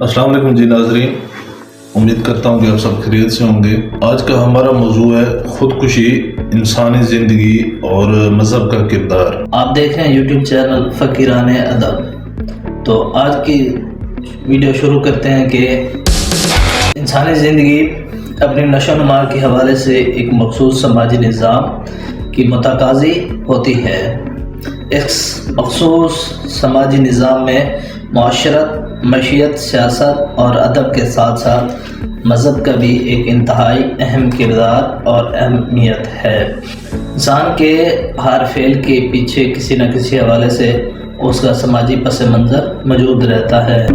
السلام علیکم جی ناظرین۔ امید کرتا ہوں کہ آپ سب خیریت سے ہوں گے۔ آج کا ہمارا موضوع ہے خودکشی، انسانی زندگی اور مذہب کا کردار۔ آپ دیکھ رہے ہیں یوٹیوب چینل فقیران ادب۔ تو آج کی ویڈیو شروع کرتے ہیں کہ انسانی زندگی اپنی نشو و نما کے حوالے سے ایک مخصوص سماجی نظام کی متقاضی ہوتی ہے۔ اس مخصوص سماجی نظام میں معاشرت معیشت، سیاست اور ادب کے ساتھ ساتھ مذہب کا بھی ایک انتہائی اہم کردار اور اہمیت ہے۔ انسان کے ہر فعل کے پیچھے کسی نہ کسی حوالے سے اس کا سماجی پس منظر موجود رہتا ہے۔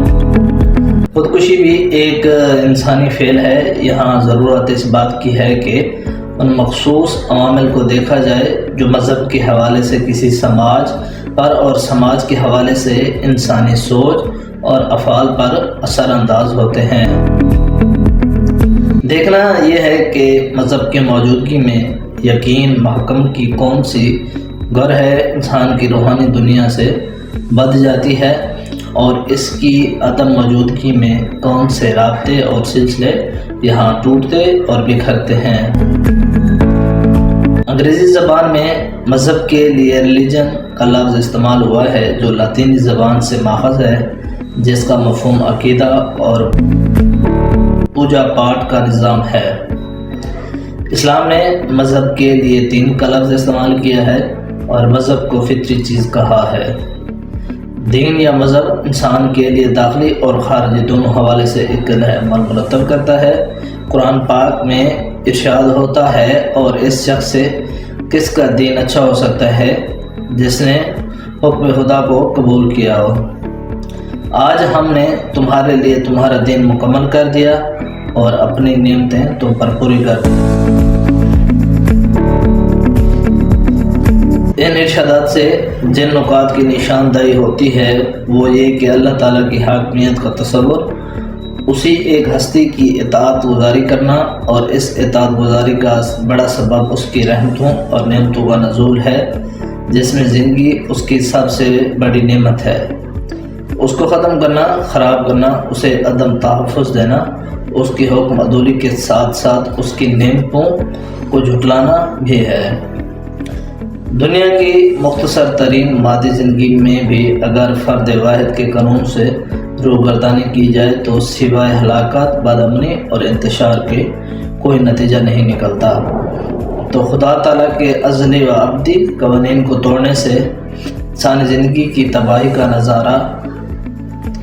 خودکشی بھی ایک انسانی فعل ہے۔ یہاں ضرورت اس بات کی ہے کہ ان مخصوص عوامل کو دیکھا جائے جو مذہب کے حوالے سے کسی سماج پر اور سماج کے حوالے سے انسانی سوچ اور افعال پر اثر انداز ہوتے ہیں۔ دیکھنا یہ ہے کہ مذہب کے موجودگی میں یقین محکم کی کون سی گر ہے، انسان کی روحانی دنیا سے بد جاتی ہے اور اس کی عدم موجودگی میں کون سے رابطے اور سلسلے یہاں ٹوٹتے اور بکھرتے ہیں۔ انگریزی زبان میں مذہب کے لیے ریلیجن کا لفظ استعمال ہوا ہے، جو لاطینی زبان سے ماخذ ہے۔ جس کا مفہوم عقیدہ اور پوجا پاٹ کا نظام ہے۔ اسلام نے مذہب کے لیے تین کا لفظ استعمال کیا ہے اور مذہب کو فطری چیز کہا ہے۔ دین یا مذہب انسان کے لیے داخلی اور خارجی دونوں حوالے سے ایک عمل مرتب کرتا ہے۔ قرآن پاک میں ارشاد ہوتا ہے اور اس شخص سے کس کا دین اچھا ہو سکتا ہے، جس نے حکم خدا کو قبول کیا ہو۔ آج ہم نے تمہارے لیے تمہارا دین مکمل کر دیا اور اپنی نعمتیں تم پر پوری کر دی۔ ان ارشادات سے جن نکات کی نشاندہی ہوتی ہے، وہ یہ کہ اللہ تعالیٰ کی حاکمیت کا تصور، اسی ایک ہستی کی اطاعت گزاری کرنا اور اس اطاعت گزاری کا بڑا سبب اس کی رحمتوں اور نعمتوں کا نزول ہے، جس میں زندگی اس کی سب سے بڑی نعمت ہے۔ اس کو ختم کرنا، خراب کرنا، اسے عدم تحفظ دینا، اس کی حکم عدولی کے ساتھ ساتھ اس کی نعمتوں کو جھٹلانا بھی ہے۔ دنیا کی مختصر ترین مادی زندگی میں بھی اگر فرد واحد کے قانون سے روگردانی کی جائے تو سوائے ہلاکت بدمنی اور انتشار کے کوئی نتیجہ نہیں نکلتا۔ تو خدا تعالیٰ کے ازلی و ابدی قوانین کو توڑنے سے انسانی زندگی کی تباہی کا نظارہ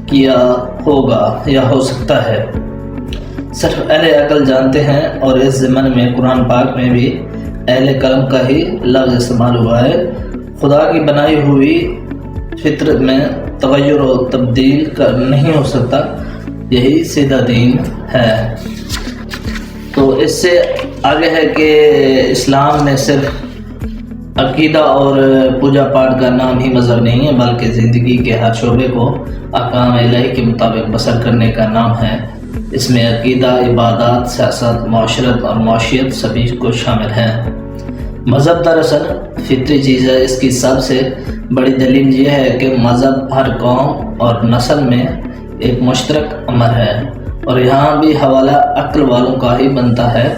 کیا ہوگا یا ہو سکتا ہے۔ صرف اہل عقل جانتے ہیں اور اس ضمن میں قرآن پاک میں بھی اہل کرم کا ہی لفظ استعمال ہوا ہے۔ خدا کی بنائی ہوئی فطرت میں تغیر و تبدیل کر نہیں ہو سکتا، یہی سیدھا دین ہے۔ تو اس سے آگے ہے کہ اسلام میں صرف عقیدہ اور پوجا پاٹ کا نام ہی مذہب نہیں ہے، بلکہ زندگی کے ہر شعبے کو اقام الہی کے مطابق بسر کرنے کا نام ہے۔ اس میں عقیدہ، عبادات، سیاست، معاشرت اور معاشیت سبھی کو شامل ہیں۔ مذہب دراصل فطری چیز ہے۔ اس کی سب سے بڑی دلیل یہ ہے کہ مذہب ہر قوم اور نسل میں ایک مشترک امر ہے۔ اور یہاں بھی حوالہ عقل والوں کا ہی بنتا ہے۔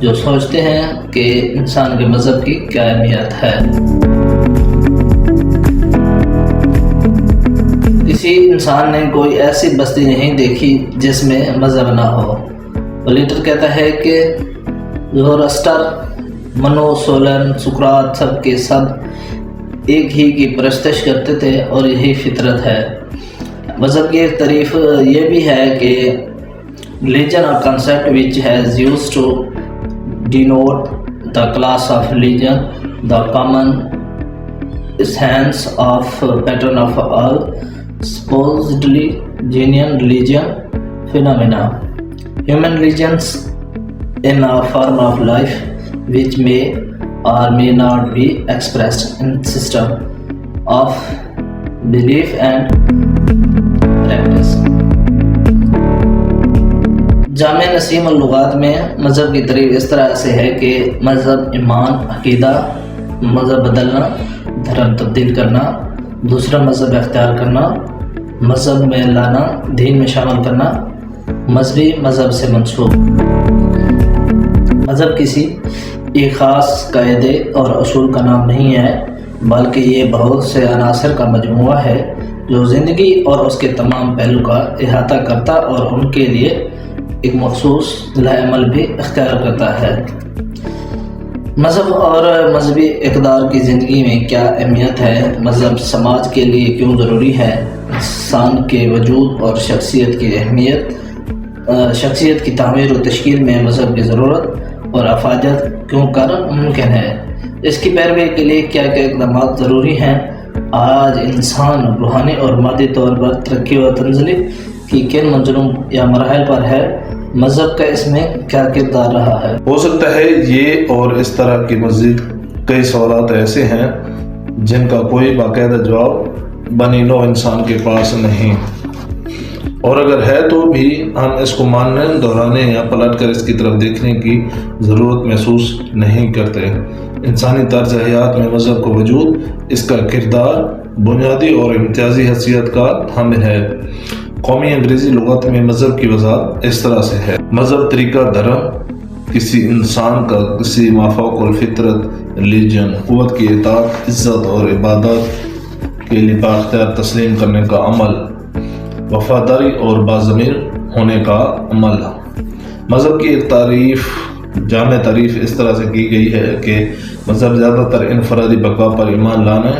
جو سوچتے ہیں کہ انسان کے مذہب کی کیا اہمیت ہے۔ کسی انسان نے کوئی ایسی بستی نہیں دیکھی جس میں مذہب نہ ہو۔ ولیٹر کہتا ہے کہ زورسٹر منو، سولن، سکرات سب کے سب ایک ہی کی پرستش کرتے تھے اور یہی فطرت ہے۔ مذہب کی ایک تعریف یہ بھی ہے کہ ریلیجن اور concept which has use to denote the class of religion, the common sense of uh, pattern of all supposedly genuine religion phenomena. Human religions in a form of life which may or may not be expressed in system of belief and جامع نسیم اللغات میں مذہب کی طریق اس طرح سے ہے کہ مذہب ایمان، عقیدہ، مذہب بدلنا، دھرم تبدیل کرنا، دوسرا مذہب اختیار کرنا، مذہب میں لانا، دین میں شامل کرنا، مذہبی مذہب سے منسوخ۔ مذہب کسی ایک خاص قاعدے اور اصول کا نام نہیں ہے، بلکہ یہ بہت سے عناصر کا مجموعہ ہے جو زندگی اور اس کے تمام پہلو کا احاطہ کرتا اور ان کے لیے ایک مخصوص عمل بھی اختیار کرتا ہے۔ مذہب اور مذہبی اقدار کی زندگی میں کیا اہمیت ہے؟ مذہب سماج کے لیے کیوں ضروری ہے؟ انسان کے وجود اور شخصیت کی اہمیت شخصیت کی تعمیر و تشکیل میں مذہب کی ضرورت اور افادیت کیوں کر ممکن ہے؟ اس کی پیروی کے لیے کیا کیا اقدامات ضروری ہیں؟ آج انسان روحانی اور مادی طور پر ترقی و تنزلی کی کن منظروں یا مراحل پر ہے؟ مذہب کا اس میں کیا کردار رہا ہے؟ ہو سکتا ہے یہ اور اس طرح کی مزید کئی سوالات ایسے ہیں جن کا کوئی باقاعدہ جواب بنی نو انسان کے پاس نہیں۔ اور اگر ہے تو بھی ہم اس کو ماننے، دہرانے یا پلٹ کر اس کی طرف دیکھنے کی ضرورت محسوس نہیں کرتے۔ انسانی طرز حیات میں مذہب کو وجود اس کا کردار، بنیادی اور امتیازی حیثیت کا حامل ہے۔ قومی انگریزی لغت میں مذہب کی وضاحت اس طرح سے ہے۔ مذہب طریقہ، دھرم، کسی انسان کا کسی مافوق الفطرت ریلیجن قوت کی اطاعت، عزت اور عبادت کے لیے باختیار تسلیم کرنے کا عمل، وفاداری اور بازمیر ہونے کا عمل۔ مذہب کی ایک تعریف، جامع تعریف اس طرح سے کی گئی ہے کہ مذہب زیادہ تر انفرادی بقا پر ایمان لانا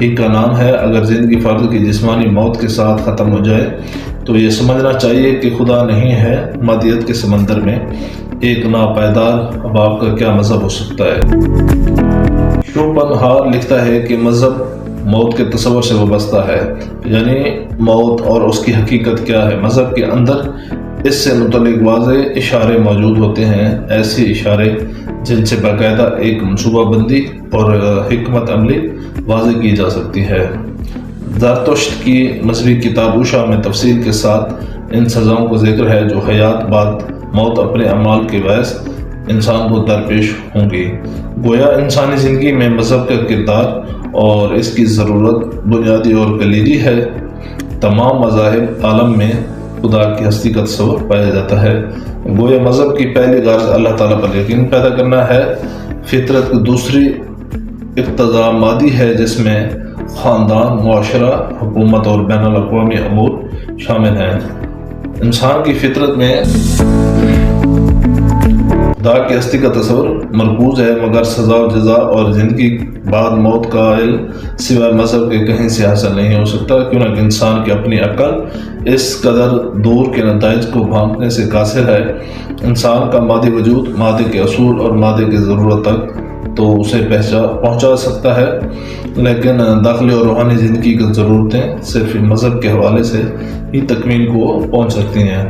ہی کا نام ہے، اگر زندگی فرد کی جسمانی موت کے ساتھ ختم ہو جائے، تو یہ سمجھنا چاہیے کہ خدا نہیں ہے مادیت کے سمندر میں۔ ایک ناپائیدار اباب کا کیا مذہب ہو سکتا ہے؟ شوپن ہار لکھتا ہے کہ مذہب موت کے تصور سے وابستہ ہے۔ یعنی موت اور اس کی حقیقت کیا ہے؟ مذہب کے اندر اس سے متعلق واضح اشارے موجود ہوتے ہیں۔ ایسے اشارے جن سے باقاعدہ ایک منصوبہ بندی اور حکمت عملی واضح کی جا سکتی ہے۔ زرتشت کی مذہبی کتاب اوشا میں تفصیل کے ساتھ ان سزاؤں کو ذکر ہے جو حیات بعد موت اپنے اعمال کے باعث انسان کو درپیش ہوں گی۔ گویا انسانی زندگی میں مذہب کا کردار اور اس کی ضرورت بنیادی اور کلیدی ہے۔ تمام مذاہب عالم میں خدا کی ہستی کا تصور پایا جاتا ہے۔ گویا مذہب کی پہلی غرض اللہ تعالیٰ پر یقین پیدا کرنا ہے۔ فطرت کی دوسری اقتضا مادی ہے جس میں خاندان، معاشرہ، حکومت اور بین الاقوامی امور شامل ہیں۔ انسان کی فطرت میں خدا کی ہستی کا تصور مرکوز ہے، مگر سزا و جزا اور زندگی بعد موت کا علم سوائے مذہب کے کہیں سے حاصل نہیں ہو سکتا۔ کیونکہ انسان کی اپنی عقل اس قدر دور کے نتائج کو بھانپنے سے قاصر ہے۔ انسان کا مادی وجود، مادے کے اصول اور مادے کی ضرورت تک تو اسے پہچا پہنچا سکتا ہے، لیکن داخلی اور روحانی زندگی کی ضرورتیں صرف مذہب کے حوالے سے ہی تکمیل کو پہنچ سکتی ہیں۔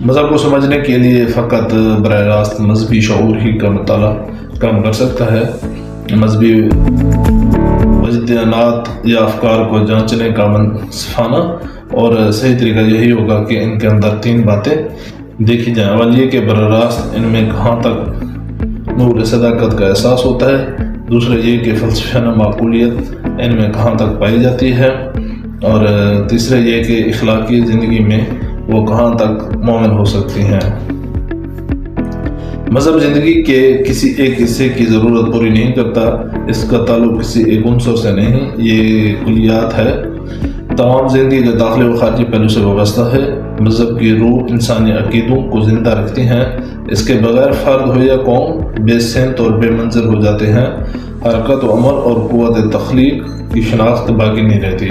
مذہب کو سمجھنے کے لیے فقط براہ راست مذہبی شعور ہی کا مطالعہ کم کر سکتا ہے۔ مذہبی وجدانات یا افکار کو جانچنے کا منصفانہ اور صحیح طریقہ یہی ہوگا کہ ان کے اندر تین باتیں دیکھی جائیں۔ اول یہ کہ براہ راست ان میں کہاں تک نور صداقت کا احساس ہوتا ہے۔ دوسرا یہ کہ فلسفیانہ معقولیت ان میں کہاں تک پائی جاتی ہے۔ اور تیسرا یہ کہ اخلاقی زندگی میں وہ کہاں تک مومن ہو سکتی ہیں؟ مذہب زندگی کے کسی ایک حصے کی ضرورت پوری نہیں کرتا، اس کا تعلق کسی ایک عنصر سے نہیں۔ یہ کلیات ہے۔ تمام زندگی کے داخلے و خارجی پہلو سے وابستہ ہے۔ مذہب کی روح انسانی عقیدوں کو زندہ رکھتی ہیں۔ اس کے بغیر فرد ہو یا قوم، بے سینت اور بے منظر ہو جاتے ہیں۔ حرکت و عمل اور قوت تخلیق کی شناخت باقی نہیں رہتی۔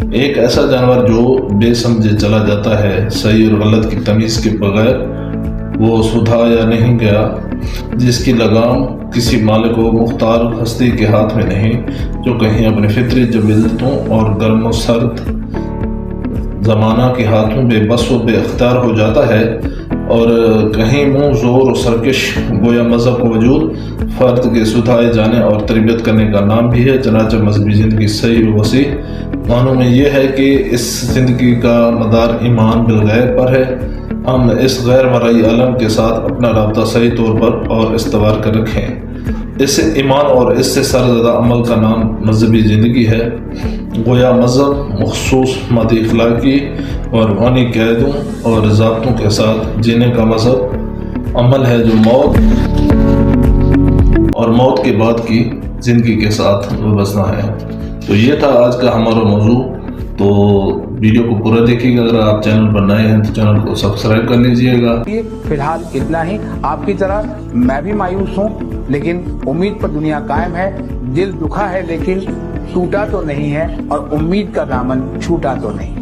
ایک ایسا جانور جو بے سمجھے چلا جاتا ہے، صحیح اور غلط کی تمیز کے بغیر وہ سدھا یا نہیں گیا، جس کی لگام کسی مالک و مختار ہستی کے ہاتھ میں نہیں، جو کہیں اپنے فطری جبلتوں اور گرم و سرد زمانہ کے ہاتھوں بے بس و بے اختیار ہو جاتا ہے اور کہیں منہ زور و سرکش گویا مذہب کو وجود فرد کے سدھائے جانے اور تربیت کرنے کا نام بھی ہے، چنانچہ مذہبی زندگی صحیح و وسیع معنوں میں یہ ہے کہ اس زندگی کا مدار ایمان بالغیر پر ہے۔ ہم اس غیر مرئی علم کے ساتھ اپنا رابطہ صحیح طور پر اور استوار کر رکھیں۔ اس ایمان اور اس سے سرزدہ عمل کا نام مذہبی زندگی ہے۔ گویا مذہب مخصوص مادی اخلاقی اور روحانی قیدوں اور ضابطوں کے ساتھ جینے کا مذہب عمل ہے جو موت اور موت کے بعد کی زندگی کے ساتھ وابستہ ہے تو یہ تھا آج کا ہمارا موضوع۔ تو ویڈیو کو پورا دیکھیے گا۔ اگر آپ چینل پر نئے ہیں تو چینل کو سبسکرائب کر لیجیے گا۔ یہ فی الحال اتنا ہی۔ آپ کی طرح میں بھی مایوس ہوں، لیکن امید پر دنیا قائم ہے۔ دل دکھا ہے، لیکن ٹوٹا تو نہیں ہے اور امید کا دامن چھوٹا تو نہیں۔